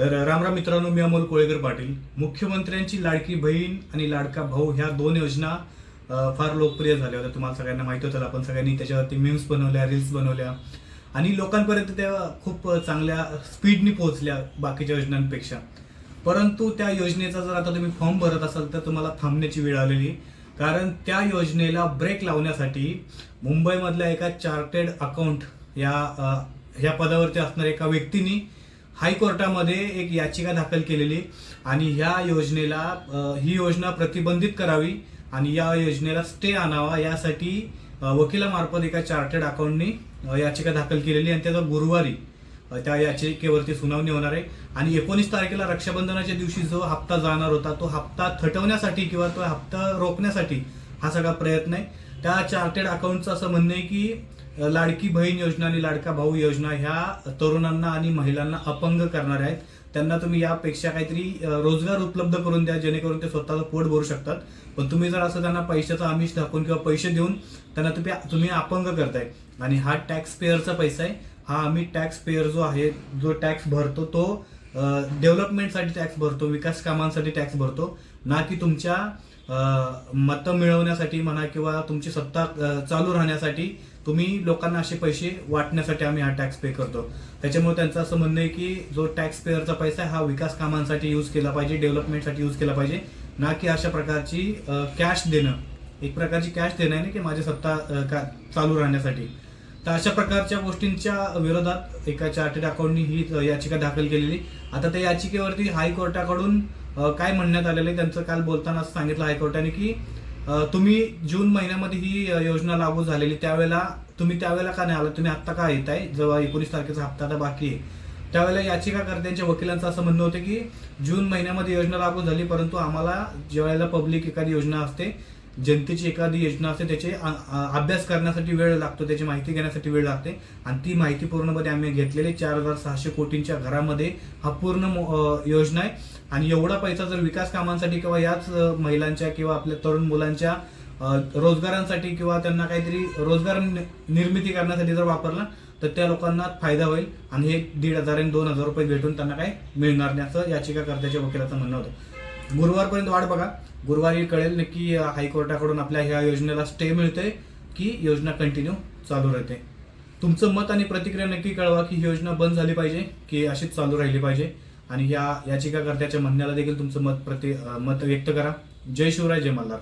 तर रामराम मित्रांनो मी अमोल कोळेकर पाटील. मुख्यमंत्र्यांची लाडकी बहीण आणि लाडका भाऊ ह्या दोन योजना फार लोकप्रिय झाल्या होत्या. तुम्हाला सगळ्यांना माहिती होतं आपण सगळ्यांनी त्याच्यावरती मीम्स बनवल्या रील्स बनवल्या. आणि लोकांपर्यंत त्या खूप चांगल्या स्पीडनी पोहोचल्या बाकीच्या योजनांपेक्षा. परंतु त्या योजनेचा जर आता तुम्ही फॉर्म भरत असाल तर तुम्हाला थांबण्याची वेळ आलेली. कारण त्या योजनेला ब्रेक लावण्यासाठी मुंबईमधल्या एका चार्टेड अकाउंट या ह्या पदावरती असणाऱ्या एका व्यक्तीनी हायकोर्टामध्ये एक याचिका दाखल केलेली आणि ह्या योजनेला ही योजना प्रतिबंधित करावी आणि या योजनेला स्टे आणावा यासाठी वकिलामार्फत एका चार्टर्ड अकाउंटनी याचिका दाखल केलेली आणि त्याचा गुरुवारी त्या याचिकेवरती सुनावणी होणार आहे. आणि एकोणीस तारखेला रक्षाबंधनाच्या दिवशी जो हप्ता जाणार होता तो हप्ता थटवण्यासाठी किंवा तो हप्ता रोखण्यासाठी हा सगळा प्रयत्न आहे. त्या चार्टेड अकाउंटचं असं म्हणणं आहे की लाडकी बहीण योजना आणि लाडका भाऊ योजना ह्या तरुणांना आणि महिलांना अपंग करणार आहेत. त्यांना तुम्ही यापेक्षा काहीतरी रोजगार उपलब्ध करून द्या जेणेकरून ते स्वतःचं पोट भरू शकतात. पण तुम्ही जर असं त्यांना पैशाचा आमिष दाखवून किंवा पैसे देऊन त्यांना तुम्ही तुम्ही अपंग करताय. आणि हा टॅक्स पेअरचा पैसा आहे. हा आम्ही टॅक्स पेअर जो आहे जो टॅक्स भरतो तो डेव्हलपमेंटसाठी टॅक्स भरतो विकास कामांसाठी टॅक्स भरतो. ना की तुमच्या मतं मिळवण्यासाठी म्हणा किंवा तुमची सत्ता चालू राहण्यासाठी तुम्ही लोकांना असे पैसे वाटण्यासाठी आम्ही हा टॅक्स पे करतो. त्याच्यामुळे त्यांचं असं म्हणणं आहे की जो टॅक्स पेअरचा पैसा आहे हा विकास कामांसाठी यूज केला पाहिजे डेव्हलपमेंटसाठी यूज केला पाहिजे ना की अशा प्रकारची कॅश देणं. एक प्रकारची कॅश देणं आहे ना की माझी सत्ता का- चालू राहण्यासाठी. तर अशा प्रकारच्या गोष्टींच्या विरोधात एका चार्टेड अकाउंटनी ही याचिका दाखल केलेली. आता त्या याचिकेवरती हायकोर्टाकडून काय म्हणण्यात आलेलं आहे त्यांचं काल बोलताना असं सांगितलं हायकोर्टाने की तुम्ही जून महिन्यामध्ये ही योजना लागू झालेली त्यावेळेला तुम्ही त्यावेळेला का नाही आला? तुम्ही आत्ता का येत आहे? जेव्हा एकोणीस तारखेचा हप्ता आता बाकी आहे. त्यावेळेला याचिकाकर्त्यांच्या वकिलांचं असं म्हणणं होतं की जून महिन्यामध्ये योजना लागू झाली परंतु आम्हाला ज्यावेळेला पब्लिक एखादी योजना असते जनतेची एखादी योजना असते त्याचे अभ्यास करण्यासाठी वेळ लागतो त्याची माहिती घेण्यासाठी वेळ लागते. आणि ती माहिती पूर्णपणे आम्ही घेतलेली चार हजार सहाशे कोटींच्या घरामध्ये हा पूर्ण मो- योजना आहे. आणि एवढा पैसा जर विकास कामांसाठी किंवा याच महिलांच्या किंवा आपल्या तरुण मुलांच्या रोजगारांसाठी किंवा त्यांना काहीतरी रोजगार नि- निर्मिती करण्यासाठी जर वापरला तर त्या लोकांना फायदा होईल. आणि हे दीड हजार आणि दोन हजार रुपये भेटून त्यांना काही मिळणार नाही असं याचिकाकर्त्याच्या वकिलाचं म्हणणं होतं. गुरुवारपर्यंत वाट बघा. गुरुवारी कळेल नक्की हायकोर्टाकडून आपल्या ह्या योजनेला स्टे मिळते की योजना कंटिन्यू चालू राहते. तुमचं मत आणि प्रतिक्रिया नक्की कळवा की ही योजना बंद झाली पाहिजे की अशीच चालू राहिली पाहिजे. आणि या याचिकाकर्त्याच्या म्हणण्याला देखील तुमचं मत प्रति मत व्यक्त करा. जय शिवराय जय मल्हार.